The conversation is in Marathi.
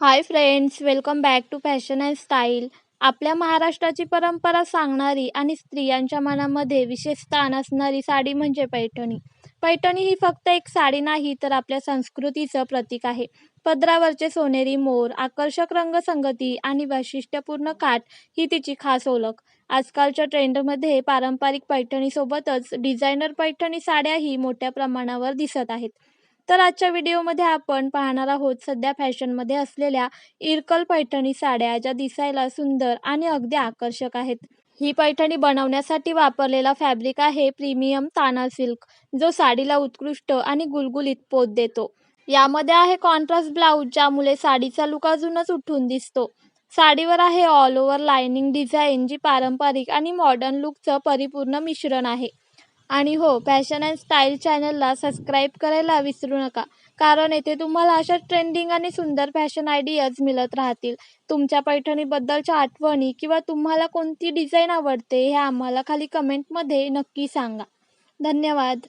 Hi friends welcome back to fashion and style आपल्या महाराष्ट्राची परंपरा सांगणारी आणि स्त्रियांच्या मनामध्ये विशेष स्थान असणारी साडी म्हणजे पैठणी. पैठणी ही फक्त एक साडी नाही तर आपल्या संस्कृतीचं प्रतीक आहे. पदरावरचे सोनेरी मोर आकर्षक रंगसंगती आणि वैशिष्ट्यपूर्ण काठ ही तिची खास ओळख. आजकालच्या ट्रेंडमध्ये पारंपरिक पैठणीसोबतच डिझायनर पैठणी साड्याही मोठ्या प्रमाणावर दिसत आहेत. तर आजच्या व्हिडिओमध्ये आपण पाहणार आहोत सध्या फॅशनमध्ये असलेल्या इरकल पैठणी साड्या ज्या दिसायला सुंदर आणि अगदी आकर्षक आहेत. ही पैठणी बनवण्यासाठी वापरलेला फॅब्रिक आहे प्रीमियम ताना सिल्क जो साडीला उत्कृष्ट आणि गुलगुलीत पोत देतो. यामध्ये आहे कॉन्ट्रास्ट ब्लाऊज ज्यामुळे साडीचा लुक अजूनच उठून दिसतो. साडीवर आहे ऑल ओव्हर लाइनिंग डिझाईन जी पारंपरिक आणि मॉडर्न लुकचं परिपूर्ण मिश्रण आहे. आणि हो फॅशन अँड स्टाईल चॅनलला सबस्क्राईब करायला विसरू नका. कारण येथे तुम्हाला अशा ट्रेंडिंग आणि सुंदर फॅशन आयडियाज मिळत राहतील. तुमच्या पैठणीबद्दलच्या आठवणी किंवा तुम्हाला कोणती डिझाईन आवडते हे आम्हाला खाली कमेंटमध्ये नक्की सांगा. धन्यवाद.